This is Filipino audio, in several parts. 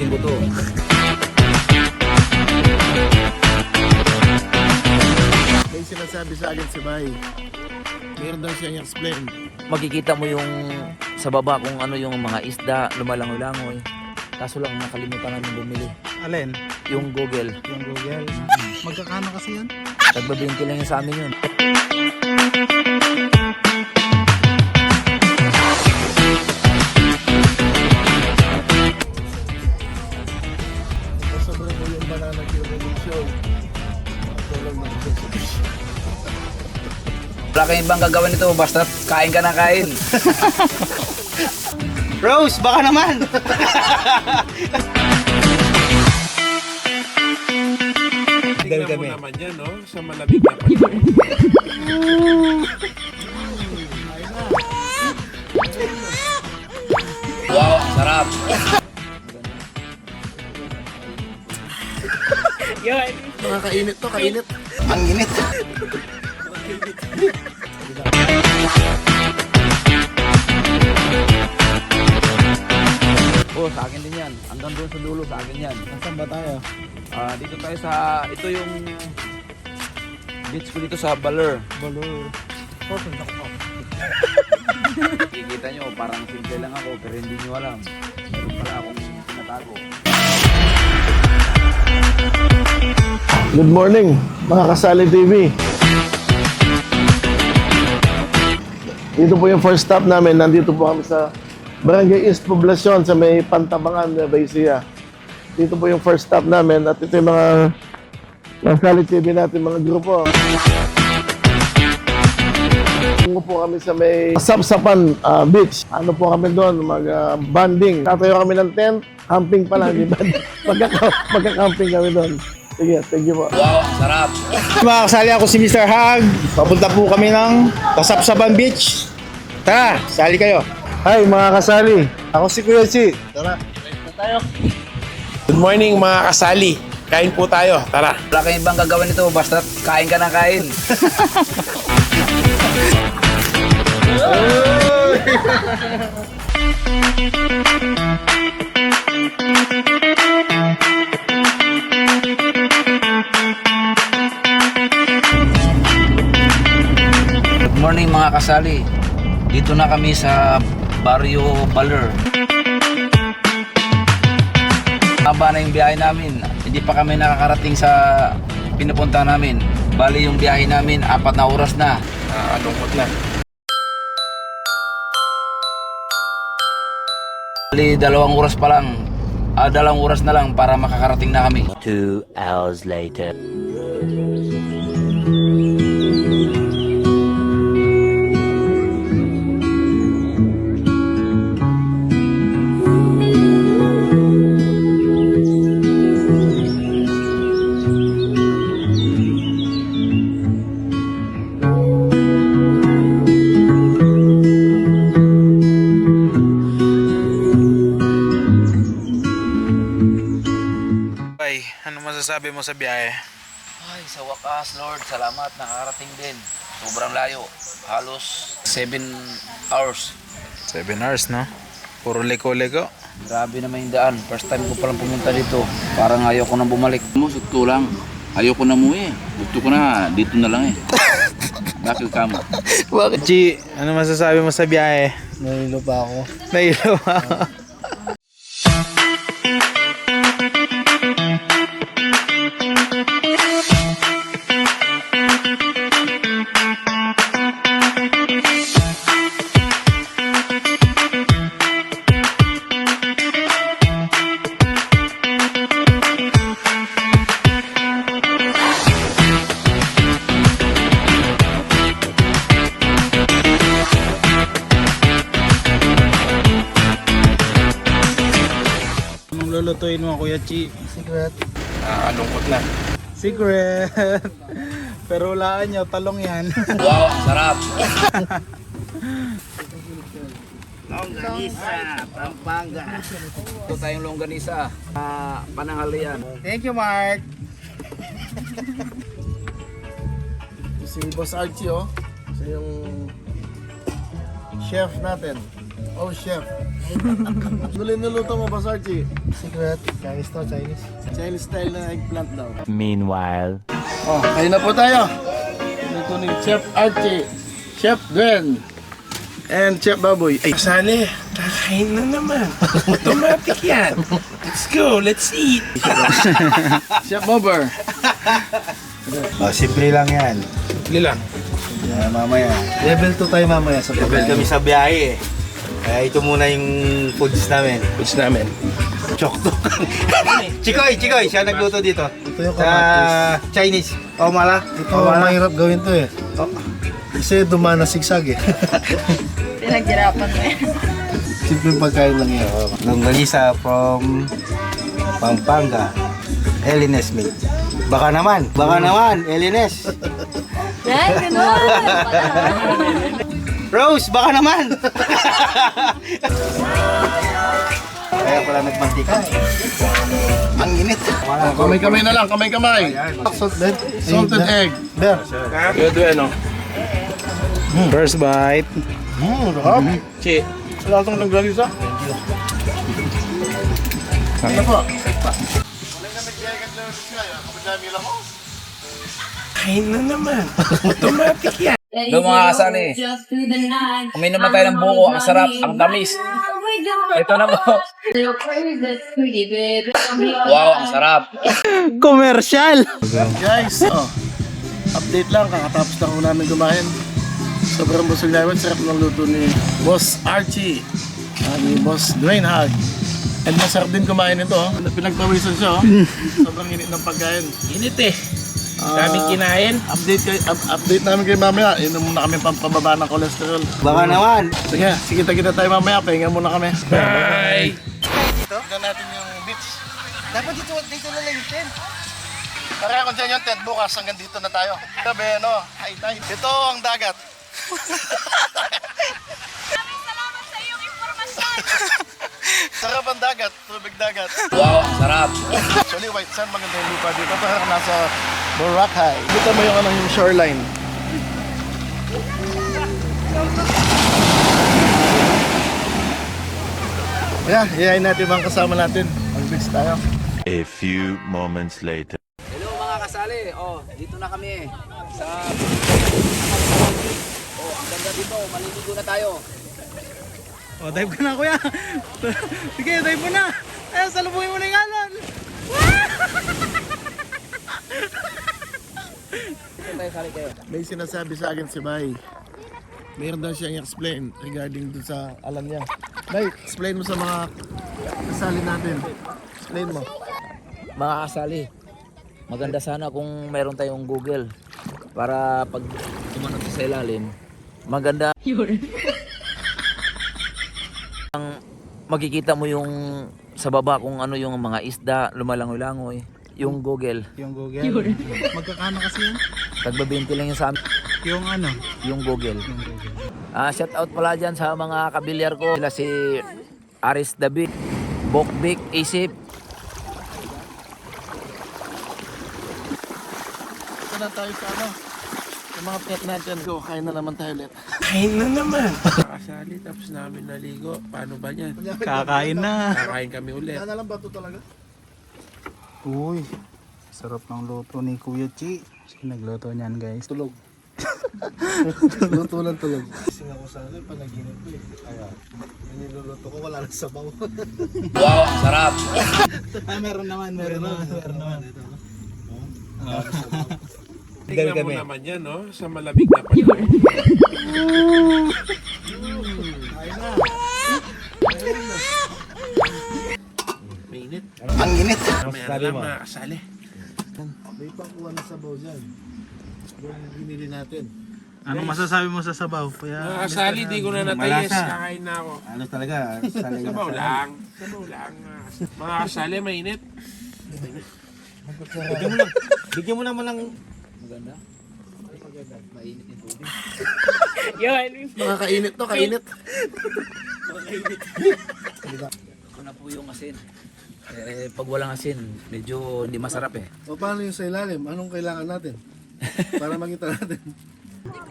uubusin ko to. May sinasabi sa akin si Bay. Meron daw siyang explain. Makikita mo yung sa baba kung ano yung mga isda, lumalangoy-langoy. Kaso lang nakalimutan namin bumili. Alin? Yung Google, Yung Google. Magkakano kasi yan? 20 lang yung sa amin yun. Wala kayong ibang gagawin nito, basta kain ka na kain. Rose, baka naman! Tingnan mo kami. naman yan, no? Sa malamig na panahon. Wow, sarap. Mga kainit to, kainit. Ang init. Sa akin din yan. Hanggang doon sa dulo, sa akin yan. Nasaan ba tayo? Ah, dito tayo sa, ito yung beach ko dito sa Baler. Balor. Portion ako po. Kikita nyo, parang simple lang ako, pero hindi nyo alam. Meron pala akong tinatago. Good morning, mga kasali TV. Dito po yung first stop namin. Nandito po kami sa Barangay East Poblacion sa may Pantabangan, Ecija. Dito po yung first stop namin at ito yung mga kasali TV natin, mga grupo. Tungo po kami sa may Sapsapan ah, Beach. Ano po kami doon, mag-banding. Tatayo kami ng tent, camping pa lang, di ba? Magka- Magka-camping kami doon. Sige, thank you po. Wow, sarap. Mga kasali ako si Mr. Hag. Papunta po kami ng Kasapsaban Beach. Tara, sali kayo. Hi mga kasali. Ako si Kuya Chi. Tara. Good morning mga kasali. Kain po tayo. Tara. Wala kayong ibang gagawin nito, basta kain ka na kain. Good morning mga kasali. Dito na kami sa Barrio Baler. Haba na yung biyahe namin. Hindi pa kami nakakarating sa pinupunta namin. Bali yung biyahe namin, apat na oras na. Nakakalungkot na. Bali dalawang oras pa lang. Ah, dalawang oras na lang para makakarating na kami. Two hours later. Mo sa biyahe? Ay, sa wakas, Lord, salamat. Nakakarating din. Sobrang layo. Halos 7 hours. 7 hours, no? Puro liko-liko. Grabe naman yung daan. First time ko palang pumunta dito. Parang ayaw ko nang bumalik. Mo, sukto lang. Ayaw ko na mo eh. Gusto ko na, dito na lang eh. Bakit ka mo? Bakit? Chi, ano masasabi mo sa biyahe? Nalilo pa ako. Nailo pa. Anong lulutuin mo, Kuya Chi? Secret. Nakakalungkot na. Secret! Pero walaan nyo, talong yan. Wow, sarap. Ito tayong longganisa. Ah, pananghalian. Thank you, Mark. Si Boss Archie, oh. Siya yung chef natin. Oh, chef. Ano niluto mo ba, Sarchi? Secret. Chinese to, Chinese. Chinese style na eggplant daw. Meanwhile. Oh, kain na po tayo. Ito ni Chef Archie, Chef Gwen, and Chef Baboy. Ay, Kasali, kakain na naman. Automatic yan. Let's go, let's eat. Chef Bober. Oh, simple lang yan. Lila. Yeah, mamaya. Level 2 tayo mamaya sa Level kami sa biyahe eh. Kaya ito muna yung foods namin. Foods namin. Chokto. Chikoy, Chikoy, siya nagluto dito. Ito yung Sa Chinese. Oh, mala. Ito, mahirap gawin to eh. Kasi dumaan na sigsag eh. Pinaghirapan mo yan. Simpleng pagkain lang yan. Longganisa from Pampanga. Elines milk. Baka naman, baka naman, Elines. Yan, ganun. Rose, baka naman. Kaya pala nagmantika. Ang init. Kamay-kamay na lang, kamay-kamay. Salted, salted egg. Ber. Good, ano? First bite. Hmm, sarap. Chi. Wala itong naglalisa. Ano po? Kain na naman. Automatic yan. Doon mga kasali. Uminom na tayo ng buko. Ang sarap. Ang tamis. Ito na po. Wow, ang sarap. Commercial. Guys, oh, update lang, kakatapos lang ko namin kumain. Sobrang busog namin, sarap ng luto ni Boss Archie, ah, ni Boss Dwayne Hag. And masarap din kumain ito, oh. pinagpawisan siya. Oh. Sobrang init ng pagkain. Init eh. Ah, Daming kinain. update, kay, up- update namin kay mamaya, inom muna kami pampababa ng cholesterol. Baka naman. Sige, sige kita tayo mamaya, pahinga muna kami. Bye. Tignan natin yung beach. Dapat dito, dito na lang yung tent. Kaya kung dyan yung tent, bukas hanggang dito na tayo. Sabi, no, high tide. Ito ang dagat. Sarap ang dagat, tubig dagat. Wow, sarap. Actually, white sand, maganda yung lupa dito. Parang nasa Boracay. Kita mo yung, ano, yung shoreline. Yeah, iyayin natin mga kasama natin. Mag-beach tayo. A few moments later. Hello mga kasali. Oh, dito na kami. Sa... Oh, ang ganda dito. Maliligo na tayo. Oh, dive ka na kuya. Sige, dive mo na. Ay, salubungin mo na yung alon. May sinasabi sa akin si Bay. Mayroon daw siyang explain regarding dun sa alam niya. Bay, explain mo sa mga kasali natin. Explain mo. Mga kasali, maganda sana kung meron tayong Google para pag tumanong sa ilalim, maganda ang makikita mo yung sa baba kung ano yung mga isda, lumalangoy-langoy. Yung Google, Yung Google. Magkakano kasi yun? tagbabinti lang yung sa amin, Yung ano? yung Google. Ah, shout out pala dyan sa mga kabilyar ko. Sila si Aris David, Bokbik, Isip, Ito na tayo sa ano. Sa mga pet natin. Go, kain na naman tayo ulit. Kain na naman. Nakasali tapos namin naligo. Paano ba yan? Kakain na. Kakain kami ulit. Kaya na lang ba ito talaga? Uy, sarap ng luto ni Kuya Chi. Sige, nagluto niyan guys. Tulog. Luto lang tulog. Gising ako sa ano, panaginip ko eh. Kaya, yung niluluto ko, wala nang sabaw. Wow, sarap. Ah, meron naman, meron naman. Meron naman. Tingnan mo naman yan, no? Sa malamig na panahon. Mainit. Ang init. Mamaya na lang mga kasali. May pakuha na sabaw dyan. Yung binili natin. Anong masasabi mo sa sabaw? Kuya? Mga kasali, di ko na natayes. Malasa. Kakain na ako. Ano talaga? Saling Sabaw lang. Sabaw lang. mga kas- Mga kasali, mainit. Bigyan mo lang. Bigyan mo naman ng Maganda. Mainit yung tubig. Mga kainit to, kainit. Ito na po yung asin. Eh, pag walang asin, medyo hindi masarap eh. O paano yung sa ilalim? Anong kailangan natin? Para makita natin.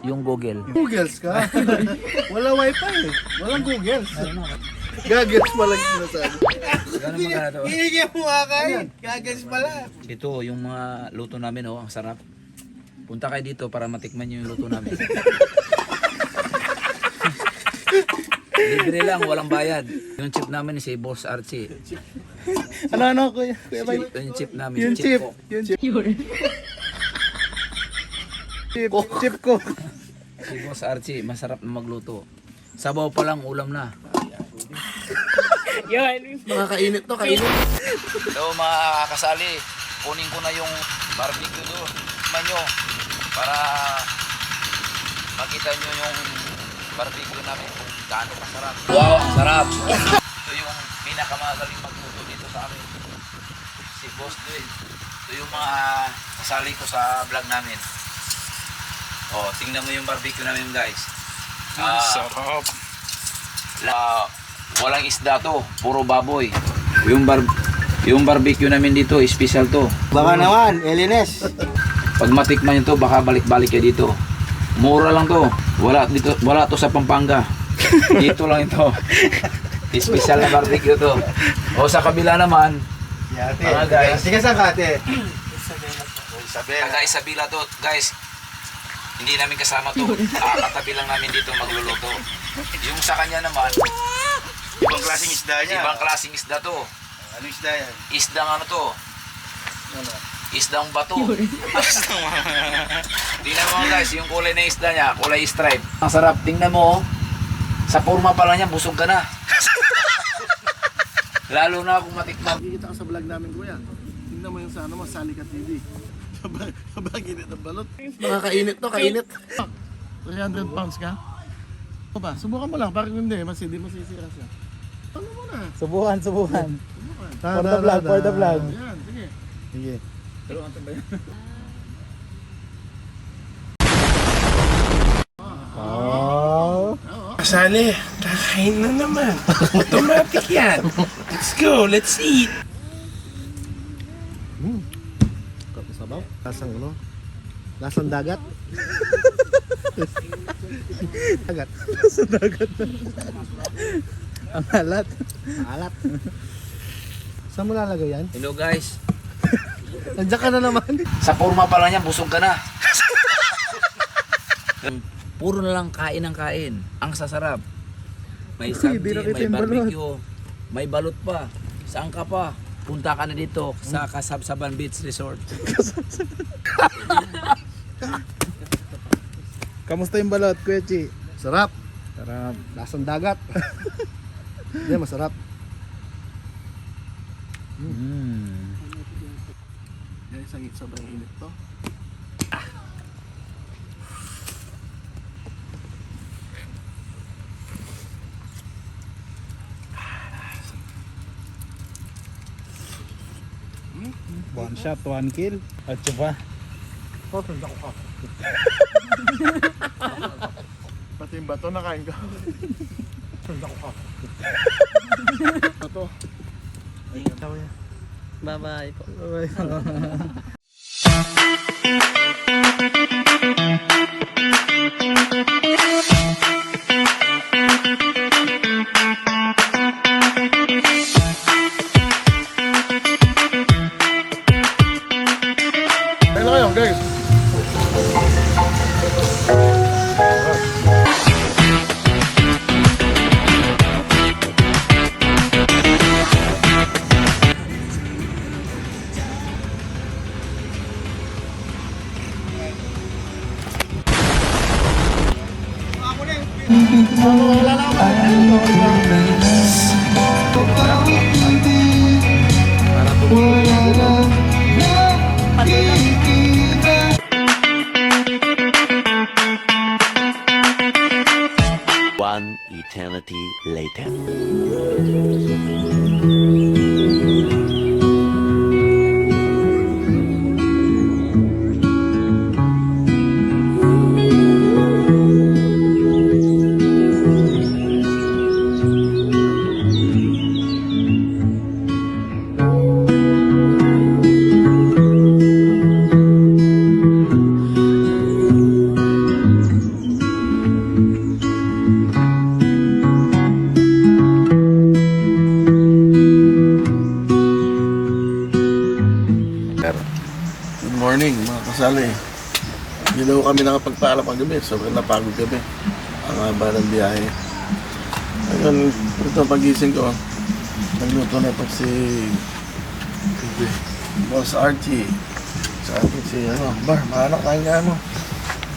Yung Google. Googles ka? Wala wifi eh. Walang Googles. Gagets pala yung sinasabi. Gano'n magkano to? Hinigyan mo nga kain. Gagas pala. Ito, yung mga luto namin, oh, ang sarap. Punta kayo dito para matikman nyo yung luto namin. Libre lang, walang bayad. Yung chip namin si Boss Archie. Ano ano kuya? Kuya Bay? Yung chip namin. Yung chip. ko. Yung chip. Chip, chip ko. Si Boss Archie, masarap na magluto. Sabaw pa lang, ulam na. Mga kainit to, kainit. So mga kasali, kunin ko na yung barbecue doon. Tikman nyo para makita nyo yung barbecue namin kung gaano kasarap. Wow, ang sarap! Ito yung pinakamagaling magluto dito sa amin. Si Boss Dwayne. Ito yung mga kasali ko sa vlog namin. Oh, tingnan mo yung barbecue namin guys. Ah, Sarap. la, walang isda to, puro baboy. Yung bar yung barbecue namin dito, special to. Baka naman, Elines. Pag matikman nyo to, baka balik-balik kayo dito. Mura lang to. Wala dito, wala to sa Pampanga. Dito lang ito. Special na barbecue to. O sa kabila naman, Yate. Mga guys. Sige sa kate. taga Isabela to, guys. Hindi namin kasama to. Ah, katabi lang namin dito magluluto. Yung sa kanya naman, Ibang klaseng isda ibang klaseng isda to. Ano isda yan? Isdang ano to? Isdang bato. Tingnan mo guys, yung kulay ng isda niya, kulay stripe. Ang sarap, tingnan mo. oh. Sa forma pa lang niya, busog ka na. Lalo na kung matikman. Makikita ka sa vlog namin kuya. Tingnan mo yung sa ano mo, Salika TV. Sabang init ng balot. Mga kainit to, kainit. 300 pounds ka? O ba, subukan mo lang, parang hindi, mas hindi masisira siya. Ano mo na? Subukan, subukan. Subukan. For the vlog, for the vlog. Yan, sige. Sige. Oh. Kasali, kakain na naman. Automatic yan. Let's go, let's eat. Sabaw? Lasang ano? Lasang dagat? dagat. Sa dagat. Ang halat. Alat. Saan mo lalagay yan? Hello guys, Nandiyan ka na naman. sa forma pa lang niya, busog ka na. Puro na lang kain ng kain. Ang sasarap. May sabji, nakita may yung balot. barbecue, may balot pa. Saan ka pa? Punta ka na dito sa Kasabsaban Beach Resort. Kamusta yung balot, Kuya Chi? Sarap. Sarap. Lasang dagat. Hindi, masarap. Mm. Isang sobrang init to. One shot, one kill. At pa. Oh, tanda ko ka. Pati yung bato nakain ka. Tanda ko ka. bato. Ayun. Bye-bye po. Ayun nakapagpaalam ang gabi. Sobrang napagod kami. Ang haba ng biyahe. Ngayon, ito pagising ko, nagluto na ito si, Boss Archie. Sa akin si, ano, Bar, maano, kain nga mo.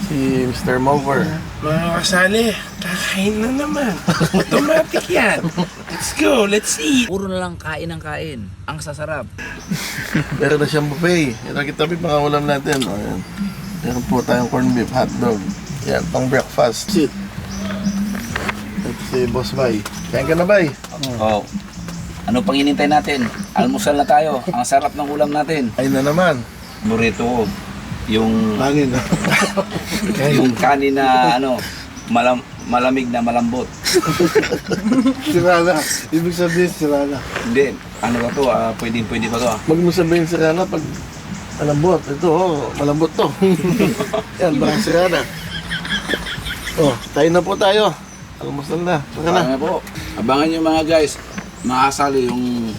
Si Mr. Mover. Mga kasali, kakain na naman. Automatic yan. Let's go, let's eat. Puro na lang kain ng kain. Ang sasarap. Meron na siyang buffet. Ang kitabi mga ulam natin. O, yan. Meron po tayong corned beef, hotdog. Yan, pang breakfast. Shit. Ito si Boss Bay. Kain ka na, Bay? Oh. Ano pang inintay natin? Almusal na tayo. Ang sarap ng ulam natin. Ay na naman. Burrito. Yung Hangin na. yung kanin na ano, malam, malamig na malambot. sira na. Ibig sabihin, sira na. Hindi, ano ba to? Ah, pwede, pwede pa to ah. Huwag mo sabihin sira na pag malambot. Ito, oh, malambot to. Yan, baka sira na. Oh, tayo na po tayo. Almusal na. Tara na. Po? Abangan nyo mga guys, makasali yung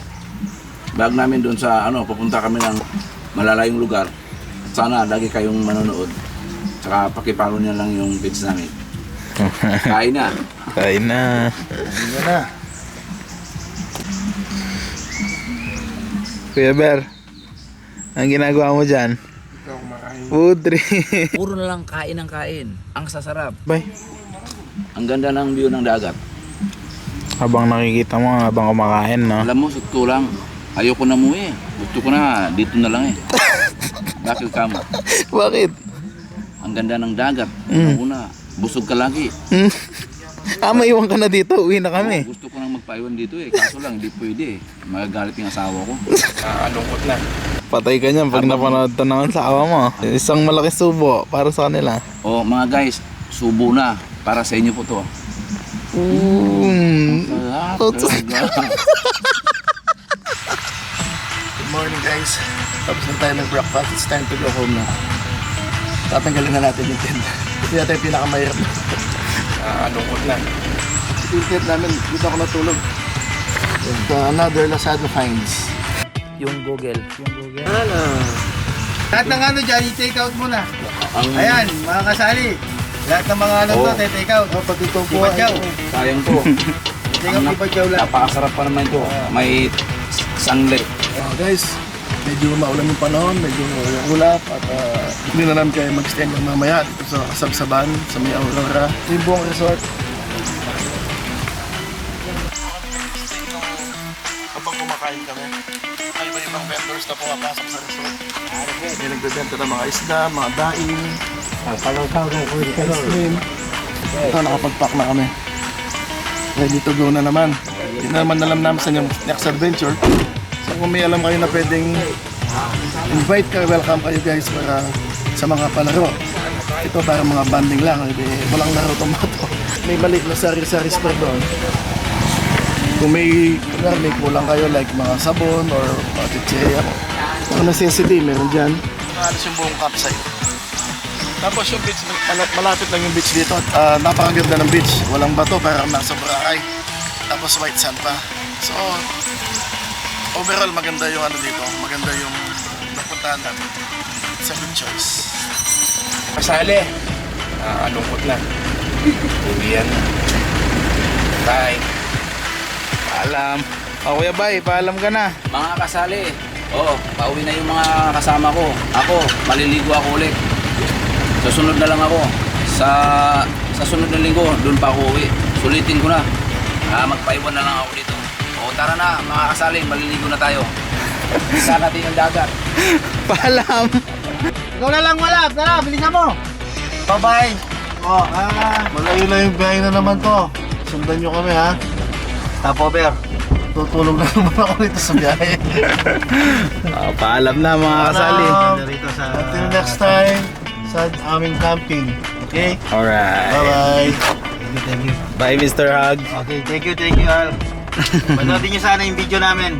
bag namin doon sa ano, papunta kami ng malalayong lugar. Sana lagi kayong manonood. Tsaka pakipalo niya lang yung page namin. Kain na. Kain na. Tayo na. Kuya Ber, ang ginagawa mo dyan? Trip. Puro na lang kain ng kain. Ang sasarap. Bay, Ang ganda ng view ng dagat. habang nakikita mo, habang kumakain, no? Alam mo, sukto lang. Ayoko na muwi. Gusto ko na, dito na lang eh. Bakit ka mo? Bakit? Ang ganda ng dagat. Mm. Una, busog ka lagi. Hmm? ah, maiwan ka na dito. Uwi na kami. Gusto ko nang magpaiwan dito eh. Kaso lang, hindi pwede eh. Magagalit yung asawa ko. Nakakalungkot na. Patay ka niyan pag napanood to ng asawa mo. Isang malaki subo para sa kanila. O mga guys, subo na. Para sa inyo po to. Mm. Oh. Good morning guys. Tapos na tayo nag-breakfast. It's time to go home na. Tatanggalin na natin yung tent. Ito yata yung pinakamahirap na. Nakakalungkot na. Yung tent namin, dito ako natulog. And uh, another Lazada finds. Yung Google. Ano? Lahat ng ano dyan, i-take out muna. Ang Ayan, mga kasali. Lahat ng mga ano Oh. to, take out. Oh, pati ito po. Iba't yaw. sayang to. Take out, iba't yaw lang. Napakasarap pa naman to. May sanglit. Uh, guys, medyo maulan yung panahon, medyo ulap at uh, hindi na namin kayo mag-stand ng mamaya dito sa Kasabsaban, sa may Aurora. Ito yung buong resort. Iba-ibang vendors na pumapasok sa resort. May nagbebenta ng mga isda, mga daing, ice cream. Ito, nakapag-pack na kami. Ready to go na naman. Hindi na naman alam namin sa inyong next adventure. So kung may alam kayo na pwedeng invite ka, welcome kayo guys para sa mga palaro. Ito para mga banding lang, hindi walang laro tomato. May maliit na sari-sari store doon. Kung may, may kulang kayo like mga sabon or mga chicheria, mga necessity, meron dyan. Alis yung buong campsite. Tapos yung beach, mal- malapit lang yung beach dito. Ah, napakaganda ng beach. Walang bato, parang nasa Boracay. Tapos white sand pa. So, overall maganda yung ano dito. Maganda yung napuntahan namin. It's a good choice. Kasali. Nakakalungkot na. Uwian na. Bye. Paalam. O Kuya Bay, paalam ka na. Mga kasali. Oo, pauwi na yung mga kasama ko. Ako, maliligo ako ulit. Susunod na lang ako. Sa sa sunod na linggo, doon pa ako uwi. Sulitin ko na. Ah, magpaiwan na lang ako dito. O tara na, mga kasali, maliligo na tayo. Isa natin yung dagat. Paalam. Ikaw na lang wala, tara, bilisan mo. Bye-bye! Oh, ah, malayo na yung biyahe na naman to. Sundan nyo kami ha. Tapover. Tutulog na naman ako dito sa biyahe. O, paalam na mga kasali. Dito sa... Until next time, sa aming camping. Okay? Alright. Bye-bye! Thank you, thank you. Bye, Mr. Hug. Okay, thank you, thank you, Al. Panoodin niyo sana yung video namin.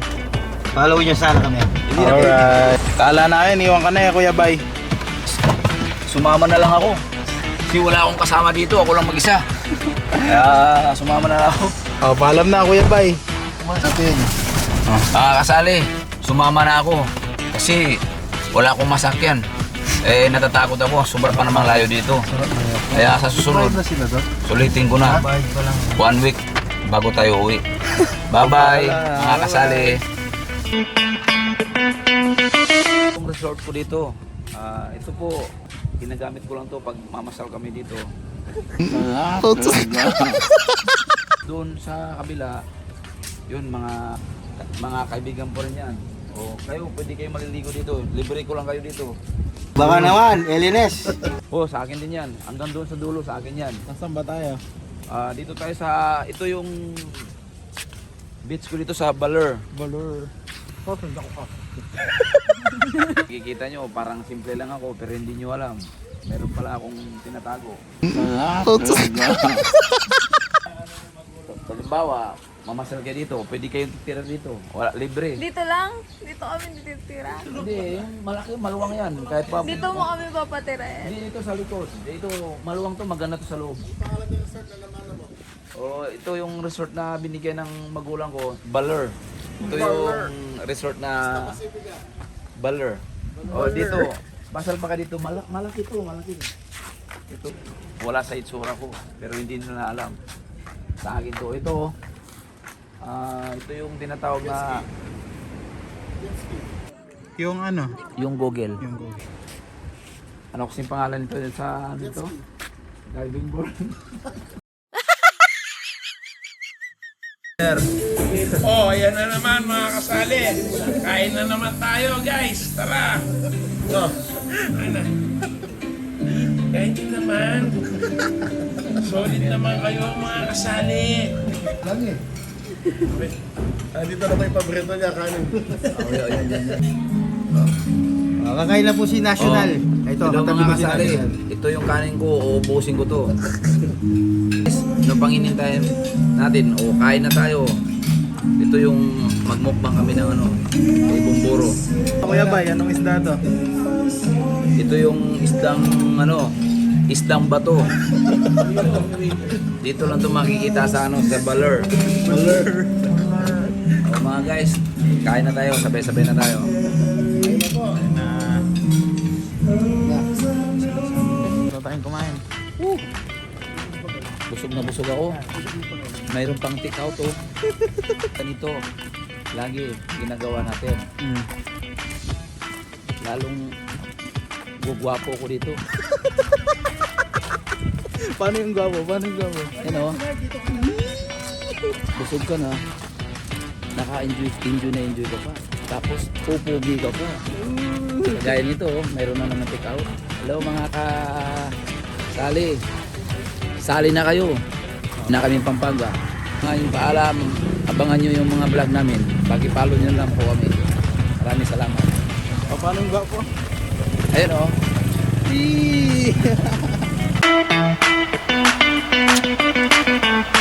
Follow niyo sana kami. Alright. Kala namin, iwan ka na eh, Kuya Bay. Sumama na lang ako. Kasi wala akong kasama dito, ako lang mag-isa. Kaya sumama na lang ako. O, paalam na, Kuya Bay. Kumasatin. Mga kasali, sumama na ako. Kasi wala akong masakyan. Eh, natatakot ako. Sobra pa namang layo dito. Kaya sa susunod, sulitin ko na. One week bago tayo uwi. Bye-bye, mga kasali. Itong resort ko dito, ah, ito po, ginagamit ko lang to pag mamasal kami dito. Doon sa kabila, yun mga mga kaibigan po rin yan. O kayo, pwede kayo maliligo dito. Libre ko lang kayo dito. Baka naman, Elines. Oh, sa akin din yan. Hanggang doon sa dulo, sa akin yan. Nasaan ba tayo? Ah, dito tayo sa, ito yung beach ko dito sa Baler. Balor. Kikita nyo, parang simple lang ako, pero hindi nyo alam. Meron pala akong tinatago. Halimbawa, mamasal kayo dito, pwede kayong titira dito. Wala, libre. Dito lang? Dito kami dititira? Hindi, yung malaki, maluwang yan. Kahit pa, Dito mo kami papatirahin? Hindi dito sa likod. Dito, maluwang to, maganda to sa loob. Oh, ito yung resort na binigyan ng magulang ko, Baler. Ito yung resort na Baler. Oh, dito. Basal pa ka dito. Malaki, malaki to, malaki. Ito, wala sa itsura ko, pero hindi nila alam. Sa akin to, ito. Ah, ito yung tinatawag na Yung ano? yung Google. Yung go. Ano kasing pangalan nito sa ano ito? Diving board. Oh, ayan na naman mga kasali. Kain na naman tayo guys. Tara. Oh, ano? Kain din naman. Solid naman kayo mga kasali. Ah, dito na yung paborito niya, kanin? Ah, kakain na po si National. Ito, Ito katabi mga ko si kasali. National. Ito yung kanin ko, uubusin ko to. Ano pang inintayin natin? O kain na tayo. Ito yung magmukbang kami ng ano, ibong buro. Kuya Bay, anong isda to? Ito yung isdang ano, isdang bato. Dito lang to makikita sa ano, sa Baler. Baler. O mga guys, kain na tayo, sabay-sabay na tayo. Ito tayong kumain. Busog na busog ako. Mayroon pang take out oh. Ganito, lagi ginagawa natin. Mm. Lalong gugwapo ko dito. Paano yung gwapo? Paano yung gwapo? Yan oh. Busog ka na. Naka-enjoy, enjoy na enjoy ka pa. Tapos pupugi ka pa. Gaya nito, oh, mayroon na naman take out. Hello mga ka sali. Sali na kayo. Na kaming Pampanga. Ngayon paalam, abangan nyo yung mga vlog namin. Pag-follow nyo lang po kami. Maraming salamat. O, paano yung gwapo? Ayun o. Oh.